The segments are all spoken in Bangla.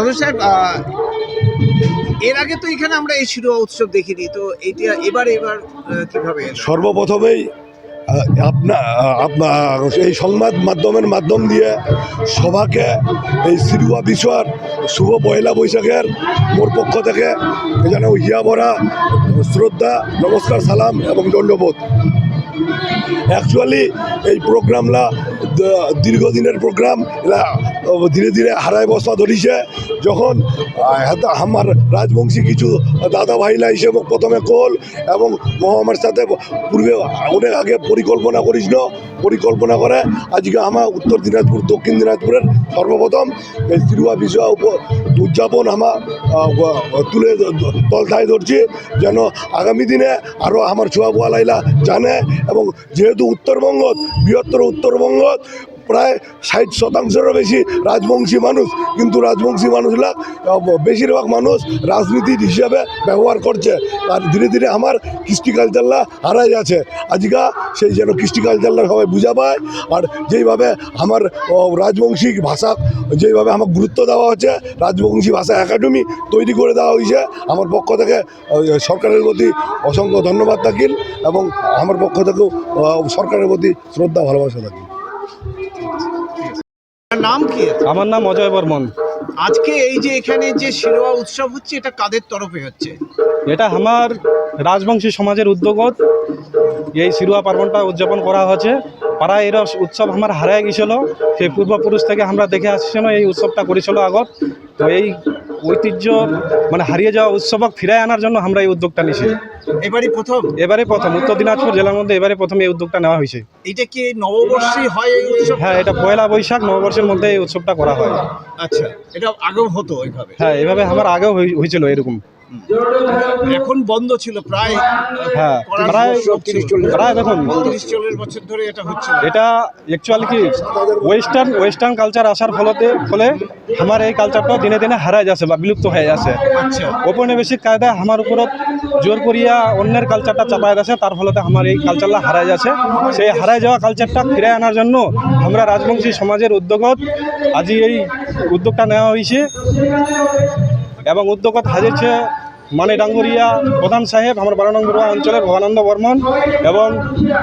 অথচ সাহেব এর আগে তো এখানে আমরা এই শিরোয়া উৎসব দেখিনি, তো এইটা এবার এবার কীভাবে সর্বপ্রথমেই আপনার আপনার এই সংবাদ মাধ্যমের মাধ্যম দিয়ে সভাকে, এই সিরুয়া বিষয়ের শুভ পয়লা বৈশাখের মোর পক্ষ থেকে যেন হিয়া ভরা শ্রদ্ধা, নমস্কার, সালাম এবং দণ্ডবোধ। অ্যাকচুয়ালি এই প্রোগ্রামলা দীর্ঘদিনের প্রোগ্রাম ধীরে ধীরে হারায় বসা ধরিছে। যখন আমার রাজবংশী কিছু দাদা ভাইলা হিসেবে প্রথমে কল এবং মহামার সাথে পূর্বে অনেক আগে পরিকল্পনা করিছিল পরিকল্পনা করে। আজকে আমার উত্তর দিনাজপুর, দক্ষিণ দিনাজপুরের সর্বপ্রথম এই তিরুয়া বিষয় উদযাপন আমার তুলে তলথায় ধরছি যেন আগামী দিনে আরও আমার ছোয়া বোয়া লাইলা জানে এবং যেহেতু উত্তরবঙ্গ বৃহত্তর উত্তরবঙ্গ প্রায় ষাট শতাংশেরও বেশি রাজবংশী মানুষ, কিন্তু রাজবংশী মানুষরা বেশিরভাগ মানুষ রাজনীতির হিসাবে ব্যবহার করছে। আর ধীরে ধীরে আমার কৃষ্টি কালচারলা হারাই যাচ্ছে। আজকা সেই যেন কৃষ্টি কালচারলা সবাই বুঝা পায়, আর যেইভাবে আমার রাজবংশী ভাষা, যেইভাবে আমার গুরুত্ব দেওয়া হচ্ছে, রাজবংশী ভাষা একাডেমি তৈরি করে দেওয়া হয়েছে। আমার পক্ষ থেকে সরকারের প্রতি অসংখ্য ধন্যবাদ থাকিল এবং আমার পক্ষ থেকেও সরকারের প্রতি শ্রদ্ধা, ভালোবাসা থাকিল। নাম কি? আমার নাম অজয় বর্মন। আজকে এই যে এখানে যে শিরোয়া উৎসব হচ্ছে এটা কাদের তরফে হচ্ছে? এটা আমার রাজবংশী সমাজের উদ্যোগত এই শিরোয়া পার্বণটা উদযাপন করা হচ্ছে। পাড়ায় এর উৎসব আমার হারায় গেছিল সেই পূর্বপুরুষ থেকে আমরা দেখে আসছিল এই উৎসবটা করেছিল আগত। তো এই ঐতিহ্য মানে হারিয়ে যাওয়া উৎসবক ফিরায় আনার জন্য আমরা এই উদ্যোগটা নিয়েছি এবারে প্রথম? এবারে প্রথম। উত্তর দিনাজপুর জেলার মধ্যে এবারে প্রথম এই উদ্যোগটা নেওয়া হয়েছে। এটা কি নববর্ষে হয় এই উৎসব? হ্যাঁ এটা পয়লা বৈশাখ নববর্ষের মধ্যে এই উৎসবটা করা হয়। আচ্ছা এটা আগেও হতো ওইভাবে হ্যাঁ এভাবে আমার আগেও হয়ে- হয়েছিল এরকম। এখন বন্ধ ছিল প্রায় হ্যাঁ প্রায়। প্রায় দেখুন বছর ধরে এটা হচ্ছে এটা অ্যাকচুয়ালি কি ওয়েস্টার্ন ওয়েস্টার্ন কালচার আসার ফলতে ফলে আমার এই কালচারটা দিনে দিনে হারায় যাচ্ছে বা বিলুপ্ত হয়ে যাচ্ছে। আচ্ছা। ঔপনিবেশিক কায়দায় আমার উপরত জোর করিয়া অন্যের কালচারটা চাপায় যাচ্ছে তার ফলতে আমার এই কালচারটা হারায় যাচ্ছে। সেই হারায় যাওয়া কালচারটা ফিরে আনার জন্য আমরা রাজবংশী সমাজের উদ্যোগত আজি এই উদ্যোগটা নেওয়া হয়েছে। এবং উদ্যোগত হাজিরছে মানে ডাঙ্গুরিয়া প্রধান সাহেব আমার বারো নম্বর অঞ্চলের ভবানন্দ বর্মন এবং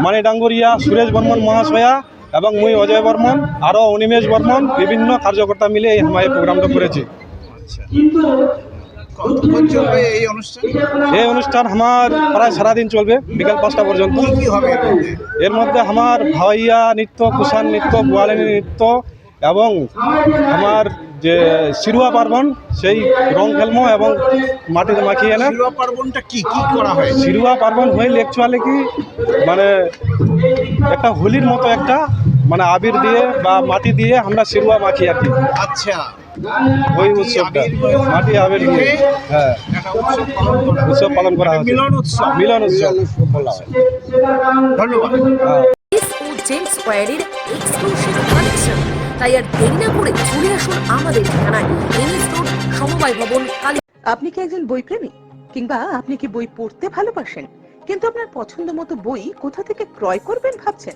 মানে ডাঙ্গুরিয়া সুরেশ বর্মন মহাশয়া এবং মুই অজয় বর্মন আরও অনিমেষ বর্মন বিভিন্ন কার্যকর্তা মিলে এই আমার এই প্রোগ্রামটা করেছি। এই অনুষ্ঠান? এই অনুষ্ঠান আমার প্রায় সারাদিন চলবে বিকাল পাঁচটা পর্যন্ত। এর মধ্যে? আমার ভাওয়াইয়া নৃত্য কুষাণ নৃত্য গোয়ালিনী নৃত্য এবং আমার যে শিরুয়া পার্বণ সেই রং খেলমো এবং মাটিতে মাখিয়ে এনে শিরোয়া পার্বণটা কি? কি করা হয়? শিরুয়া পার্বণ হইল অ্যাকচুয়ালি কি মানে একটা হোলির মতো একটা মানে আবির দিয়ে বা মাটি দিয়ে আমরা শিরুয়া মাখি আর কি। আচ্ছা। ওই উৎসবটা। মাটি আবির দিয়ে হ্যাঁ একটা উৎসব পালন করা হয়। মিলন উৎসব। মিলন উৎসব। ধন্যবাদ। হ্যাঁ। জেমস স্কোয়ারের এক্সক্লুসিভ তাই আর দেরি না করে চলে আসুন আমাদের সমবায় ভবন আপনি কি একজন বই প্রেমী কিংবা আপনি কি বই পড়তে ভালোবাসেন? কিন্তু আপনার পছন্দ মতো বই কোথা থেকে ক্রয় করবেন ভাবছেন?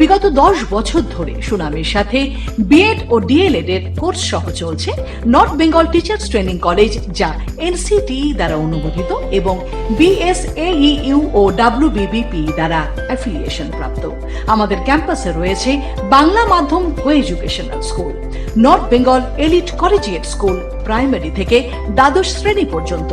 বিগত দশ বছর ধরে সুনামের সাথে বিএড ও ডিএলএড এর কোর্স সহ চলছে North Bengal teachers training college যা এনসিটি দ্বারা অনুমোদিত এবং বিএসএইউ ও ডাব্লিউবিবিপি দ্বারা অ্যাফিলিয়েশন প্রাপ্ত। আমাদের ক্যাম্পাসে রয়েছে বাংলা মাধ্যম co educational school North Bengal elite collegiate school primary থেকে দ্বাদশ শ্রেণি পর্যন্ত।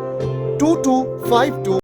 two two five two